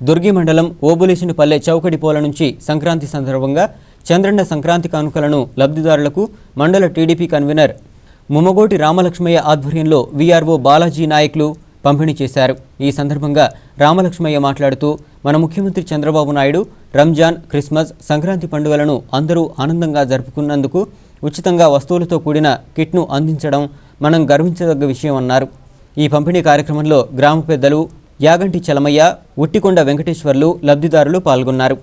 దుర్గి మండలం ఓబులేసినపల్లె చౌకడిపోల నుంచి సంక్రాంతి సందర్భంగా చంద్రన్న సంక్రాంతి కానుకలను లబ్ధిదారులకు మండల టీడీపీ కన్వీనర్ ముమ్మగోటి రామలక్ష్మయ్య ఆధ్వర్యంలో వీఆర్ఓ బాలాజీ నాయకులు పంపిణీ చేశారు. ఈ సందర్భంగా రామలక్ష్మయ్య మాట్లాడుతూ మన ముఖ్యమంత్రి చంద్రబాబు నాయుడు రంజాన్ క్రిస్మస్ సంక్రాంతి పండుగలను అందరూ ఆనందంగా జరుపుకున్నందుకు ఉచితంగా వస్తువులతో కూడిన కిట్ను అందించడం మనం గర్వించదగ్గ విషయం అన్నారు. ఈ పంపిణీ కార్యక్రమంలో గ్రామ పెద్దలు యాగంటి చలమయ్య ఉట్టికొండ వెంకటేశ్వర్లు లబ్ధిదారులు పాల్గొన్నారు.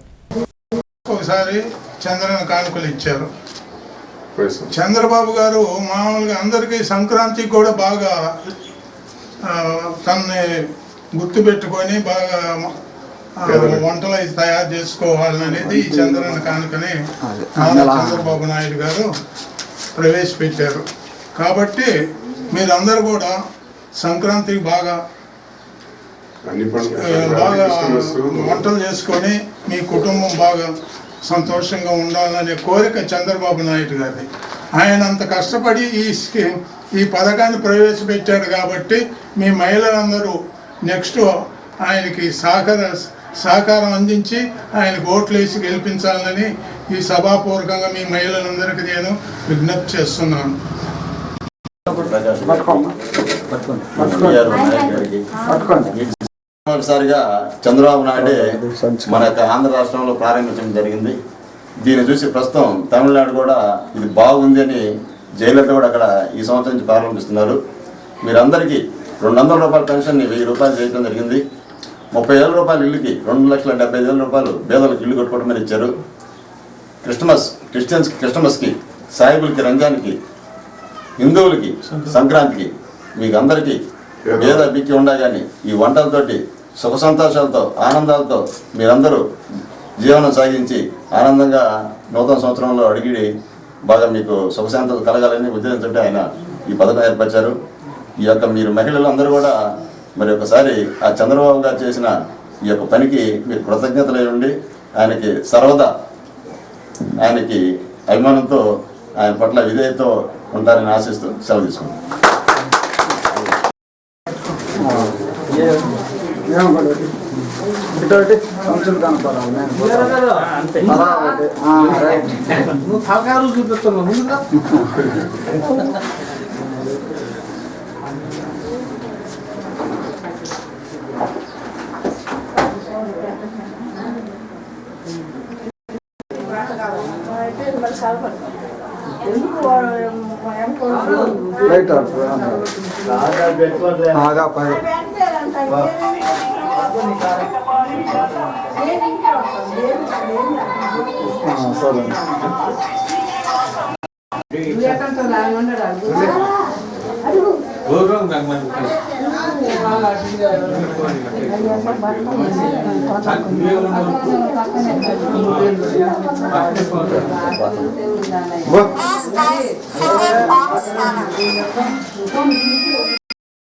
ఒకసారి చంద్రన కానుకలు ఇచ్చారు. చంద్రబాబు గారు మామూలుగా అందరికీ సంక్రాంతికి కూడా బాగా తనని గుర్తుపెట్టుకొని బాగా వంటలు అవి తయారు చేసుకోవాలనేది ఈ చంద్రన కానుకని చంద్రబాబు నాయుడు గారు ప్రవేశపెట్టారు. కాబట్టి మీరందరూ కూడా సంక్రాంతికి బాగా బాగా వంటలు చేసుకొని మీ కుటుంబం బాగా సంతోషంగా ఉండాలనే కోరిక చంద్రబాబు నాయుడు గారి ఆయన అంత కష్టపడి ఈ స్కీమ్ ఈ పథకాన్ని ప్రవేశపెట్టాడు కాబట్టి మీ మహిళలందరూ నెక్స్ట్ ఆయనకి సహకార సహకారం అందించి ఆయనకు ఓట్లు వేసి గెలిపించాలని ఈ సభాపూర్వకంగా మీ మహిళలందరికీ నేను విజ్ఞప్తి చేస్తున్నాను. మొదటిసారిగా చంద్రబాబు నాయుడే మన యొక్క ఆంధ్ర రాష్ట్రంలో ప్రారంభించడం జరిగింది. దీన్ని చూసి ప్రస్తుతం తమిళనాడు కూడా ఇది బాగుంది అని జైలతో కూడా అక్కడ ఈ సంవత్సరం నుంచి ప్రారంభిస్తున్నారు. మీరందరికీ రెండు వందల రూపాయల పెన్షన్ని వెయ్యి రూపాయలు చేయడం జరిగింది. ముప్పై వేల రూపాయల ఇల్లుకి రెండు లక్షల డెబ్బై ఐదు వేల రూపాయలు పేదలకు ఇల్లు కట్టుకోవడం మీద ఇచ్చారు. క్రిస్టమస్ క్రిస్టియన్స్ క్రిస్టమస్కి సాయిబులకి రంజాన్కి హిందువులకి సంక్రాంతికి మీకు అందరికీ భేద బిక్కి ఉండా కానీ ఈ వంటలతోటి సుఖ సంతోషాలతో ఆనందాలతో మీరందరూ జీవనం సాగించి ఆనందంగా నూతన సంవత్సరంలో అడిగిడి బాగా మీకు సుఖశాంతలు కలగాలని ఉద్దేశంతో ఆయన ఈ పథకం ఏర్పరిచారు. ఈ యొక్క మీరు మహిళలు అందరూ కూడా మరి ఒకసారి ఆ చంద్రబాబు గారు చేసిన ఈ యొక్క పనికి మీరు కృతజ్ఞతలై ఉండి ఆయనకి సర్వదా ఆయనకి అభిమానంతో ఆయన పట్ల విధేయతో ఉంటారని ఆశిస్తూ సెలవు తీసుకుంటాం ఇటువంటి సంచులు కనపడాలి నేను అలా ఒకటి. ఆ, రైట్. నువ్వు తలకాయలు చూపిస్తున్నావు ముందుగా రైట్ అటు, ఆ. ఆగా పై ఆ, సరే బా. నువ్వు రాలేదా